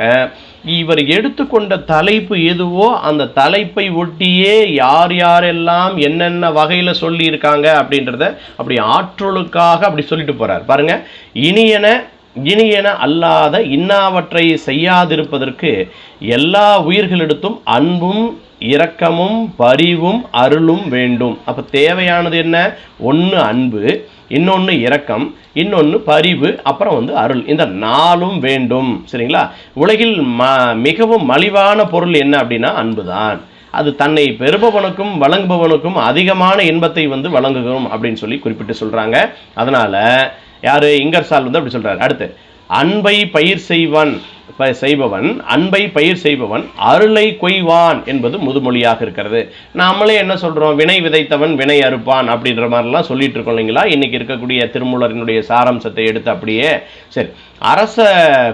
இவர் எடுத்துக்கொண்ட தலைப்பு எதுவோ அந்த தலைப்பை ஒட்டியே யார் யாரெல்லாம் என்னென்ன வகையில் சொல்லியிருக்காங்க அப்படின்றத அப்படி ஆற்றலுக்காக அப்படி சொல்லிட்டு போகிறார் பாருங்கள் இனியன இனியன அல்லாத இன்னாவற்றை செய்யாதிருப்பதற்கு எல்லா உயிர்களிடத்தும் அன்பும் இரக்கமும் பரிவும் அருளும் வேண்டும். அப்போ தேவையானது என்ன? ஒன்று அன்பு இன்னொன்று இரக்கம் இன்னொன்று பரிவு அப்புறம் வந்து அருள். இந்த நாளும் வேண்டும். சரிங்களா? உலகில் ம மிகவும் மலிவான பொருள் என்ன அப்படின்னா அன்புதான். அது தன்னை பெறுபவனுக்கும் வழங்குபவனுக்கும் அதிகமான இன்பத்தை வந்து வழங்குகிறோம் அப்படின்னு சொல்லி குறிப்பிட்டு சொல்கிறாங்க அதனால் யாரு? இங்கர்சால் வந்து அப்படி சொல்கிறார் அடுத்து அன்பை பயிர் செய்வன் ப- செய்பவன் அன்பை பயிர் செய்பவன் அருளை கொய்வான் என்பது முதுமொழியாக இருக்கிறது. நாமளே என்ன சொல்கிறோம் வினை விதைத்தவன் வினை அறுப்பான் அப்படின்ற மாதிரிலாம் சொல்லிட்டு இருக்கோம் இல்லைங்களா? இன்னைக்கு இருக்கக்கூடிய திருமூலரினுடைய சாராம்சத்தை எடுத்து அப்படியே சரி அரச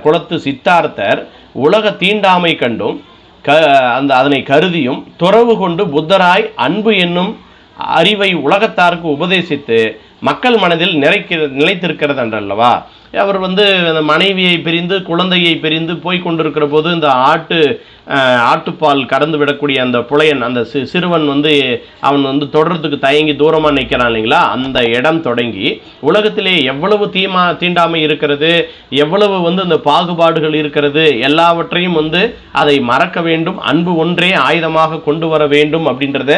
குலத்து சித்தார்த்தர் உலக தீண்டாமை கண்டும் க அந்த அதனை கருதியும் துறவு கொண்டு புத்தராய் அன்பு என்னும் அறிவை உலகத்தாருக்கு உபதேசித்து மக்கள் மனதில் நிறைக்க நிலைத்திருக்கிறது என்றல்லவா? அவர் வந்து அந்த மனைவியை பிரிந்து குழந்தையை பிரிந்து போய் கொண்டிருக்கிற போது இந்த ஆட்டு ஆட்டுப்பால் கடந்து விடக்கூடிய அந்த புலையன் அந்த சி சிறுவன் வந்து அவன் வந்து தொடர்றதுக்கு தயங்கி தூரமாக நிற்கிறான் இல்லைங்களா? அந்த இடம் தொடங்கி உலகத்திலே எவ்வளவு தீமா தீண்டாமை இருக்கிறது எவ்வளவு வந்து அந்த பாகுபாடுகள் இருக்கிறது எல்லாவற்றையும் வந்து அதை மறக்க வேண்டும் அன்பு ஒன்றே ஆயுதமாக கொண்டு வர வேண்டும் அப்படின்றத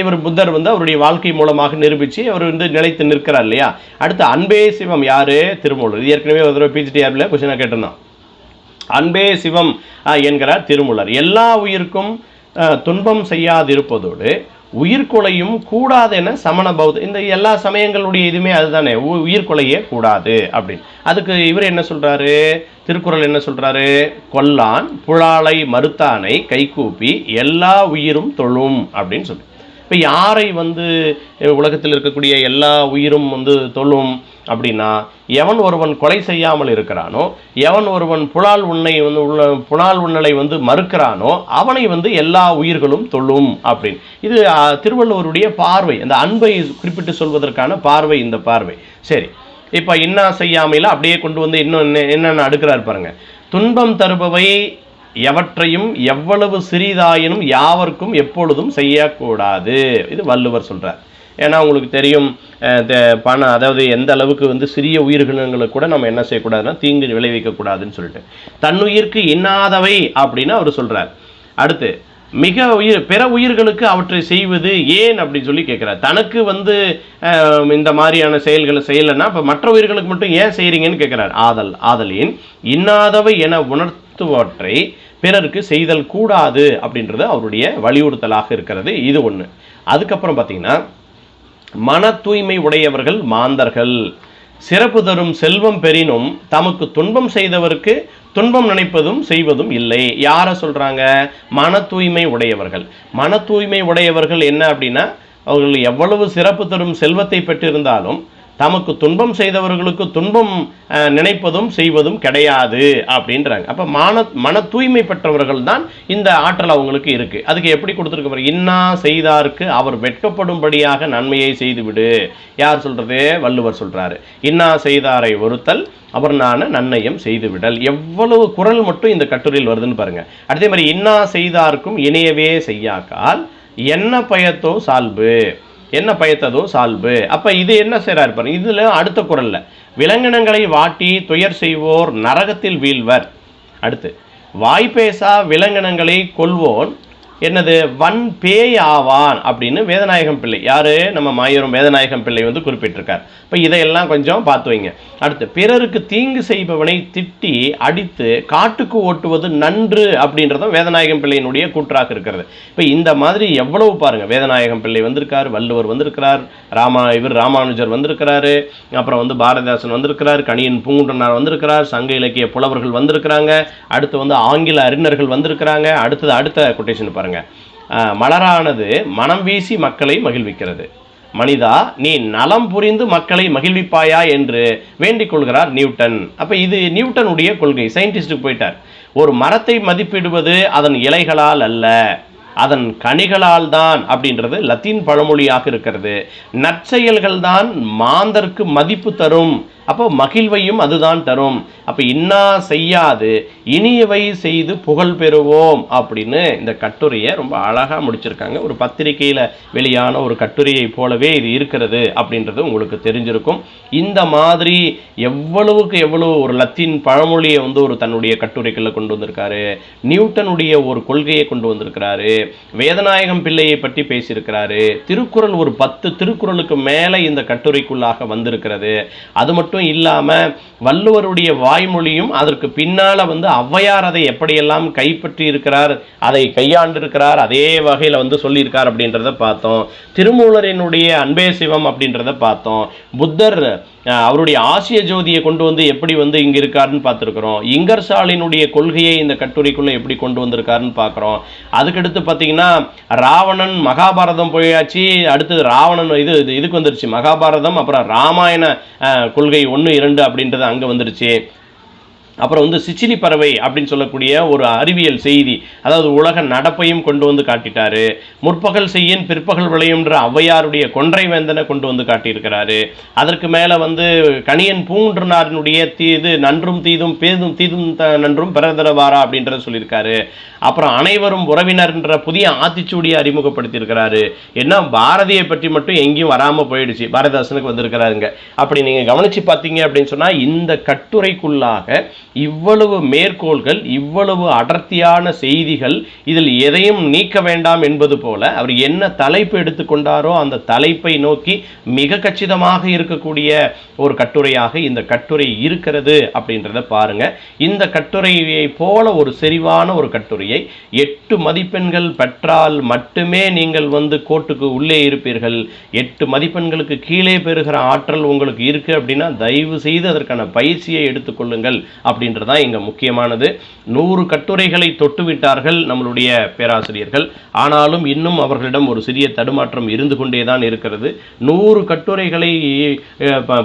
இவர் புத்தர் வந்து அவருடைய வாழ்க்கை மூலமாக நிரூபித்து அவர் வந்து நிலைத்து நிற்கிறார் இல்லையா? அடுத்து அன்பே சிவம் யாரு? திருமூலர். ஏற்கனவே ஒரு தடவை பிஜிடி ஆப்பில் கொஷினாக கேட்டிருந்தான் அன்பே சிவம் என்கிறார் திருமூலர். எல்லா உயிருக்கும் துன்பம் செய்யாதிருப்பதோடு உயிர்கொலையும் கூடாது என சமண பௌத்த இந்த எல்லா சமயங்களுடைய இதுவுமே அதுதானே. உயிர்கொலையே கூடாது அப்படின்னு. அதுக்கு இவர் என்ன சொல்கிறாரு திருக்குறள் என்ன சொல்கிறாரு கொல்லான் புலாலை மறுத்தானை கைகூப்பி எல்லா உயிரும் தொழும் அப்படின்னு சொல்லி. இப்போ யாரை வந்து உலகத்தில் இருக்கக்கூடிய எல்லா உயிரும் வந்து தொழும் அப்படின்னா எவன் ஒருவன் கொலை செய்யாமல் இருக்கிறானோ எவன் ஒருவன் புலால் உன்னை வந்து உள்ள புலால் உண்ணலை வந்து மறுக்கிறானோ அவனை வந்து எல்லா உயிர்களும் தொழும் அப்படின்னு. இது திருவள்ளுவருடைய பார்வை. அந்த அன்பை குறிப்பிட்டு சொல்வதற்கான பார்வை இந்த பார்வை. சரி. இப்போ இன்னா செய்யாமையில் அப்படியே கொண்டு வந்து இன்னும் என்ன என்னென்ன அடுக்கிறார் பாருங்க. துன்பம் தருபவை எவற்றையும் எவ்வளவு சிறிதாயினும் யாவர்க்கும் எப்பொழுதும் செய்யக்கூடாது. இது வள்ளுவர் சொல்கிறார் ஏன்னா உங்களுக்கு தெரியும் பணம் அதாவது எந்த அளவுக்கு வந்து சிறிய உயிர்களுங்களுக்கு கூட நம்ம என்ன செய்யக்கூடாதுன்னா தீங்கு விளைவிக்கக்கூடாதுன்னு சொல்லிட்டு. தன்னுயிர்க்கு இன்னாதவை அப்படின்னு அவர் சொல்கிறார் அடுத்து மிக உயிர் பிற உயிர்களுக்கு அவற்றை செய்வது ஏன் அப்படின்னு சொல்லி கேட்குறாரு. தனக்கு வந்து இந்த மாதிரியான செயல்களை செய்யலைன்னா இப்போ மற்ற உயிர்களுக்கு மட்டும் ஏன் செய்கிறீங்கன்னு கேட்குறார். ஆதல் ஆதலின் இன்னாதவை என உணர்த்துவற்றை பிறருக்கு செய்தல் கூடாது அப்படின்றது அவருடைய வலியுறுத்தலாக இருக்கிறது. இது ஒன்று அதுக்கப்புறம் பார்த்தீங்கன்னா மன தூய்மை உடையவர்கள் மாந்தர்கள். சிறப்பு தரும் செல்வம் பெறினும் தமக்கு துன்பம் செய்தவருக்கு துன்பம் நினைப்பதும் செய்வதும் இல்லை. யாரை சொல்றாங்க? மன தூய்மை உடையவர்கள். மன தூய்மை உடையவர்கள் என்ன அப்படின்னா அவர்கள் எவ்வளவு சிறப்பு தரும் செல்வத்தை பெற்றிருந்தாலும் தமக்கு துன்பம் செய்தவர்களுக்கு துன்பம் நினைப்பதும் செய்வதும் கிடையாது அப்படின்றாங்க. அப்போ மன மன தூய்மை பெற்றவர்கள் தான் இந்த ஆற்றல் அவங்களுக்கு இருக்குது அதுக்கு எப்படி கொடுத்துருக்க இன்னா செய்தார்க்கு அவர் வெட்கப்படும்படியாக நன்மையை செய்துவிடு. யார் சொல்கிறது வள்ளுவர் சொல்கிறாரு இன்னா செய்தாரை ஒருத்தல் அவர் நான் நன்னயம் செய்துவிடல். எவ்வளவு குரல் மட்டும் இந்த கட்டுரையில் வருதுன்னு பாருங்கள் அதே மாதிரி இன்னா செய்தார்க்கும் இணையவே செய்யாக்கால் என்ன பயத்தோ சால்பு. என்ன பயத்ததோ சால்பு. அப்போ இது என்ன செய்கிறார் பாருங்க இதில் அடுத்த குரலில் விலங்கினங்களை வாட்டி துயர் செய்வோர் நரகத்தில் வீழ்வர். அடுத்து வாய்ப்பேசா விலங்கினங்களை கொள்வோன் என்னது? வன் பேய் ஆவான் அப்படின்னு வேதநாயகம் பிள்ளை. யாரு? நம்ம மாயூரம் வேதநாயகம் பிள்ளை வந்து குறிப்பிட்டிருக்கார். இப்போ இதையெல்லாம் கொஞ்சம் பார்த்து வைங்க. அடுத்து பிறருக்கு தீங்கு செய்பவனை திட்டி அடித்து காட்டுக்கு ஓட்டுவது நன்று அப்படின்றதும் வேதநாயகம் பிள்ளையினுடைய கூற்றாக இருக்கிறது. இப்போ இந்த மாதிரி எவ்வளவு பாருங்க. வேதநாயகம் பிள்ளை வந்திருக்கார் வள்ளுவர் வந்திருக்கிறார் ராமா இவர் ராமானுஜர் வந்திருக்கிறாரு அப்புறம் வந்து பாரதிதாசன் வந்திருக்கிறார் கணியன் பூங்குன்றனார் வந்திருக்கிறார் சங்க இலக்கிய புலவர்கள் வந்திருக்கிறாங்க அடுத்து வந்து ஆங்கில அறிஞர்கள் வந்திருக்கிறாங்க அடுத்தது அடுத்த கொட்டேஷன் பாருங்க. அஹ், மலரானது மனம் வீசி மக்களை மகிழ்விக்கிறது. மனிதா நீ நலம் புரிந்து மக்களை மகிழ்விப்பாயா என்று வேண்டிக் கொள்கிறார் நியூட்டன். அப்ப இது நியூட்டனுடைய கொள்கை சயின்டிஸ்டுக்கு போயிட்டார். ஒரு மரத்தை மதிப்பிடுவது அதன் இலைகளால் அல்ல அதன் கனிகளால் தான் அப்படின்றது லத்தீன் பழமொழியாக இருக்கிறது. நற்செயல்கள் தான் மாந்தர்க்கு மதிப்பு தரும் அப்போ மகிழ்வையும் அதுதான் தரும். அப்போ இன்னா செய்யாது இனியவை செய்து புகழ் பெறுவோம் அப்படின்னு இந்த கட்டுரையை ரொம்ப அழகாக முடிச்சிருக்காங்க. ஒரு பத்திரிகையில் வெளியான ஒரு கட்டுரையை போலவே இது இருக்கிறது அப்படின்றது உங்களுக்கு தெரிஞ்சிருக்கும். இந்த மாதிரி எவ்வளவுக்கு எவ்வளவு ஒரு லத்தீன் பழமொழியை வந்து ஒரு தன்னுடைய கட்டுரைகளில் கொண்டு வந்திருக்காரு நியூட்டனுடைய ஒரு கொள்கையை கொண்டு வந்திருக்கிறாரு வேதநாயகம் பிள்ளையை பற்றி பேசியிருக்கிறாரு திருக்குறள் ஒரு பத்து திருக்குறளுக்கு மேலே இந்த கட்டுரைக்குள்ளாக வந்திருக்கிறது. அது மட்டும் இல்லாம வள்ளுவருடைய வாய்மொழியும் அதற்கு பின்னால வந்து ஔவையார் அதை எப்படியெல்லாம் கைப்பற்றி இருக்கிறார் அதை கையாண்டிருக்கிறார் அதே வகையில் வந்து சொல்லியிருக்கார் அப்படின்றத பார்த்தோம். திருமூலரினுடைய அன்பே சிவம் அப்படின்றத பார்த்தோம். புத்தர் அவருடைய ஆசிய ஜோதியை கொண்டு வந்து எப்படி வந்து இங்கே இருக்காருன்னு பார்த்துருக்குறோம். இங்கர்சாலினுடைய கொள்கையை இந்த கட்டுரைக்குள்ளே எப்படி கொண்டு வந்திருக்காருன்னு பார்க்குறோம். அதுக்கடுத்து பார்த்தீங்கன்னா ராவணன் மகாபாரதம் போயாச்சு. அடுத்தது ராவணன் இது இது- இதுக்கு வந்துருச்சு. மகாபாரதம் அப்புறம் ராமாயண கொள்கை ஒன்று இரண்டு அப்படின்றது அங்கே வந்துருச்சு. அப்புறம் வந்து சிச்சிலி பறவை அப்படின்னு சொல்லக்கூடிய ஒரு அறிவியல் செய்தி அதாவது உலக நடப்பையும் கொண்டு வந்து காட்டிட்டாரு. முற்பகல் செய்யின் பிற்பகல் விளையும்ன்ற ஔவையாருடைய கொன்றை வேந்தனை கொண்டு வந்து காட்டியிருக்கிறாரு. அதற்கு மேலே வந்து கணியன் பூங்குன்றனாரினுடைய தீ இது நன்றும் தீதும் பேதும் தீதும் த- நன்றும் பிறதரவாரா அப்படின்றத சொல்லியிருக்காரு. அப்புறம் அனைவரும் உறவினர்ன்ற புதிய ஆத்திச்சூடியை அறிமுகப்படுத்தியிருக்கிறாரு. என்ன பாரதியை பற்றி மட்டும் எங்கேயும் வராமல் போயிடுச்சு. பாரதாசனுக்கு வந்திருக்கிறாருங்க. அப்படி நீங்கள் கவனிச்சு பார்த்தீங்க அப்படின்னு சொன்னால் இந்த கட்டுரைக்குள்ளாக இவ்வளவு மேற்கோள்கள் இவ்வளவு அடர்த்தியான செய்திகள் இதில் எதையும் நீக்க வேண்டாம் என்பது போல அவர் என்ன தலைப்பு எடுத்துக்கொண்டாரோ அந்த தலைப்பை நோக்கி மிக கச்சிதமாக இருக்கக்கூடிய ஒரு கட்டுரையாக இந்த கட்டுரை இருக்கிறது அப்படின்றத பாருங்க. இந்த கட்டுரையை போல ஒரு செறிவான ஒரு கட்டுரையை எட்டு மதிப்பெண்கள் பெற்றால் மட்டுமே நீங்கள் வந்து கோட்டுக்கு உள்ளே இருப்பீர்கள். எட்டு மதிப்பெண்களுக்கு கீழே பெறுகிற ஆற்றல் உங்களுக்கு இருக்கு அப்படின்னா தயவு செய்து அதற்கான பயிற்சியை எடுத்துக்கொள்ளுங்கள் அப்படின்றதான் இங்க முக்கியமானது. நூறு கட்டுரைகளை தொட்டுவிட்டார்கள் நம்மளுடைய பேராசிரியர்கள். ஆனாலும் இன்னும் அவர்களிடம் ஒரு சிறிய தடுமாற்றம் இருந்து கொண்டே தான் இருக்கிறது. நூறு கட்டுரைகளை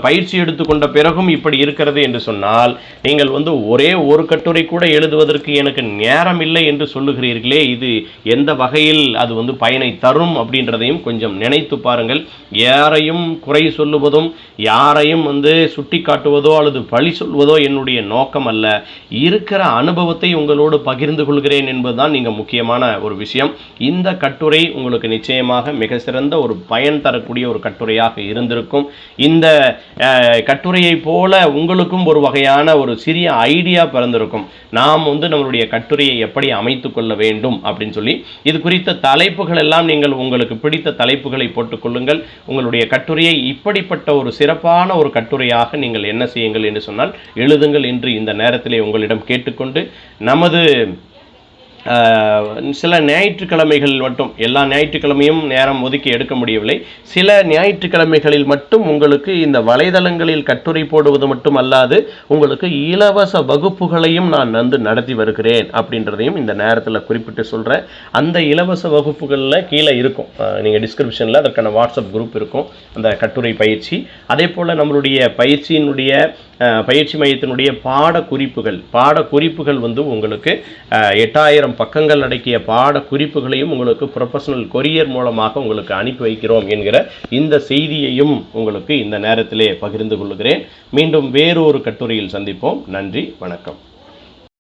பயிற்சி எடுத்துக்கொண்ட பிறகும் இப்படி இருக்கிறது என்று சொன்னால் நீங்கள் வந்து ஒரே ஒரு கட்டுரை கூட எழுதுவதற்கு எனக்கு நேரம் இல்லை என்று சொல்லுகிறீர்களே இது எந்த வகையில் அது வந்து பயனை தரும் அப்படின்றதையும் கொஞ்சம் நினைத்து பாருங்கள். யாரையும் குறை சொல்லுவதும் யாரையும் வந்து சுட்டி காட்டுவதோ அல்லது பழி சொல்வதோ என்னுடைய நோக்கம் அனுபவம் அல்ல இருக்கிற அனுபவத்தை உங்களோடு பகிர்ந்து கொள்கிறேன் என்பதுதான் நீங்கள் முக்கியமான ஒரு விஷயம். இந்த கட்டுரை உங்களுக்கு நிச்சயமாக மிக சிறந்த ஒரு பயன் தரக்கூடிய ஒரு கட்டுரையாக இருந்திருக்கும். இந்த கட்டுரையை போல உங்களுக்கும் ஒரு வகையான ஒரு சிறிய ஐடியா பிறந்திருக்கும். நாம் வந்து நம்மளுடைய கட்டுரையை எப்படி அமைத்து கொள்ள வேண்டும் அப்படின்னு சொல்லி. இது குறித்த தலைப்புகள் எல்லாம் நீங்கள் உங்களுக்கு பிடித்த தலைப்புகளை போட்டுக்கொள்ளுங்கள் உங்களுடைய கட்டுரையை இப்படிப்பட்ட ஒரு சிறப்பான ஒரு கட்டுரையாக நீங்கள் என்ன செய்யுங்கள் என்று சொன்னால் எழுதுங்கள் என்று இந்த நேரத்திலே உங்களிடம் கேட்டுக்கொண்டு நமது சில ஞாயிற்றுக்கிழமைகள் மட்டும் எல்லா ஞாயிற்றுக்கிழமையும் நேரம் ஒதுக்கி எடுக்க முடியவில்லை. சில ஞாயிற்றுக்கிழமைகளில் மட்டும் உங்களுக்கு இந்த வலைதளங்களில் கட்டுரை போடுவது மட்டும் அல்லாது உங்களுக்கு இலவச வகுப்புகளையும் நான் வந்து நடத்தி வருகிறேன் அப்படின்றதையும் இந்த நேரத்தில் குறிப்பிட்டு சொல்கிறேன் அந்த இலவச வகுப்புகளில் கீழே இருக்கும். நீங்கள் டிஸ்கிரிப்ஷனில் அதற்கான வாட்ஸ்அப் குரூப் இருக்கும். அந்த கட்டுரை பயிற்சி. அதே போல் நம்மளுடைய பயிற்சியினுடைய பயிற்சி மையத்தினுடைய பாட குறிப்புகள் பாட குறிப்புகள் வந்து உங்களுக்கு எட்டாயிரம் பக்கங்கள் அடக்கிய பாட குறிப்புகளையும் உங்களுக்கு ப்ரொஃபஷனல் கொரியர் மூலமாக உங்களுக்கு அனுப்பி வைக்கிறோம் என்கிற இந்த செய்தியையும் உங்களுக்கு இந்த நேரத்திலே பகிர்ந்து கொள்கிறேன். மீண்டும் வேறொரு கட்டுரையில் சந்திப்போம். நன்றி வணக்கம்.